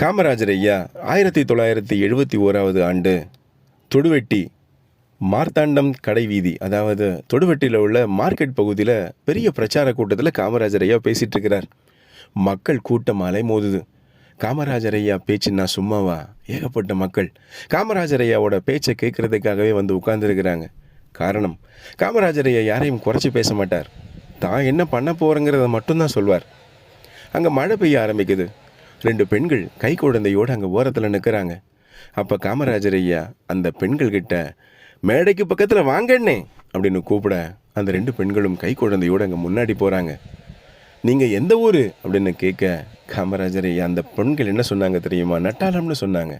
காமராஜர் ஐயா ஆயிரத்தி தொள்ளாயிரத்தி எழுபத்தி ஓராவது ஆண்டு தொடுவெட்டி மார்த்தாண்டம் கடைவீதி அதாவது தொடுவெட்டியில் உள்ள மார்க்கெட் பகுதியில் பெரிய பிரச்சார கூட்டத்தில் காமராஜர் ஐயா பேசிகிட்டு இருக்கிறார். மக்கள் கூட்டம் அலைமோதுது காமராஜர் ஐயா பேச்சுன்னா சும்மாவா? ஏகப்பட்ட மக்கள். காமராஜர் ஐயாவோட பேச்சை கேட்கறதுக்காகவே வந்து உட்கார்ந்துருக்கிறாங்க. காரணம் காமராஜர் ஐயா யாரையும் குறைச்சி பேச மாட்டார். தான் என்ன பண்ண போகிறேங்கிறத மட்டும்தான் சொல்வார். அங்கே மழை பெய்ய ஆரம்பிக்குது. ரெண்டு பெண்கள் கை குழந்தையோடு அங்கே ஓரத்தில் நிற்கிறாங்க அப்போ காமராஜர் ஐயா அந்த பெண்கள்கிட்ட மேடைக்கு பக்கத்தில் வாங்கண்ணே அப்படின்னு கூப்பிட அந்த ரெண்டு பெண்களும் கை குழந்தையோடு அங்கே முன்னாடி போகிறாங்க நீங்கள் எந்த ஊர்? அப்படின்னு கேட்க காமராஜர் ஐயா அந்த பெண்கள் என்ன சொன்னாங்க தெரியுமா? நட்டாளம்னு சொன்னாங்க.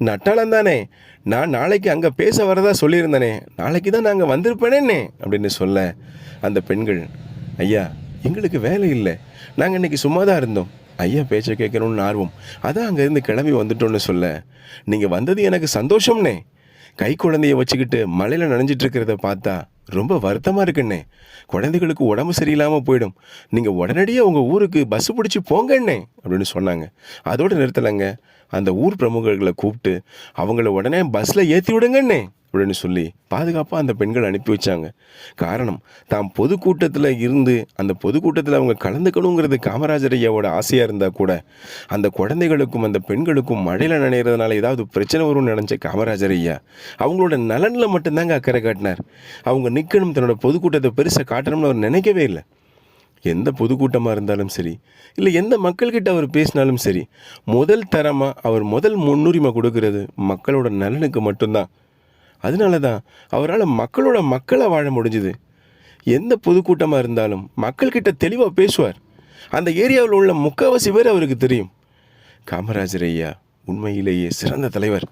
நட்டாளம் தானே நான் நாளைக்கு அங்கே பேச வரதா சொல்லியிருந்தேனே நாளைக்கு தான் நாங்கள் வந்திருப்பேனே அப்படின்னு சொல்ல அந்த பெண்கள் ஐயா எங்களுக்கு வேலை இல்லை நாங்கள் இன்னைக்கு சும்மா தான் இருந்தோம் ஐயா பேச்சை கேட்கணும்னு ஆர்வம். அதான் அங்கேருந்து கிளம்பி வந்துட்டோன்னு சொல்ல. நீங்கள் வந்தது எனக்கு சந்தோஷம்னே. கை குழந்தைய வச்சுக்கிட்டு மழையில் நனைஞ்சிட்டு இருக்கிறத பார்த்தா ரொம்ப வருத்தமாக இருக்குண்ணே. குழந்தைகளுக்கு உடம்பு சரியில்லாமல் போயிடும். நீங்கள் உடனடியாக உங்கள் ஊருக்கு பஸ் பிடிச்சி போங்கண்ணே அப்படின்னு சொன்னாங்க. அதோடு நிறுத்தலைங்க. அந்த ஊர் பிரமுகர்களை கூப்பிட்டு அவங்கள உடனே பஸ்ஸில் ஏற்றி விடுங்கண்ணே அப்படின்னு சொல்லி பாதுகாப்பாக அந்த பெண்கள் அனுப்பி வச்சாங்க. காரணம் தாம் பொதுக்கூட்டத்தில் இருந்து அந்த பொதுக்கூட்டத்தில் அவங்க கலந்துக்கணுங்கிறது காமராஜர் ஐயாவோட ஆசையாக இருந்தால் கூட அந்த குழந்தைகளுக்கும் அந்த பெண்களுக்கும் மழையில் நனைகிறதுனால ஏதாவது பிரச்சனை வரும்னு நினச்ச காமராஜர் ஐயா அவங்களோட நலனில் மட்டும்தாங்க அக்கறை காட்டினார். அவங்க நிற்கணும் தன்னோட பொதுக்கூட்டத்தை பெருசாக காட்டணும்னு அவர் நினைக்கவே இல்லை. எந்த பொதுக்கூட்டமாக இருந்தாலும் சரி இல்லை எந்த மக்கள்கிட்ட அவர் பேசினாலும் சரி முதல் தரமாக அவர் முதல் முன்னுரிமை கொடுக்கறது மக்களோட நலனுக்கு மட்டும்தான். அதனால தான் அவரால் மக்களோட மக்களை வாழ முடிஞ்சுது. எந்த பொதுக்கூட்டமாக இருந்தாலும் மக்கள்கிட்ட தெளிவாக பேசுவார். அந்த ஏரியாவில் உள்ள முக்கால்வாசி பேர் அவருக்கு தெரியும். காமராஜர் ஐயா உண்மையிலேயே சிறந்த தலைவர்.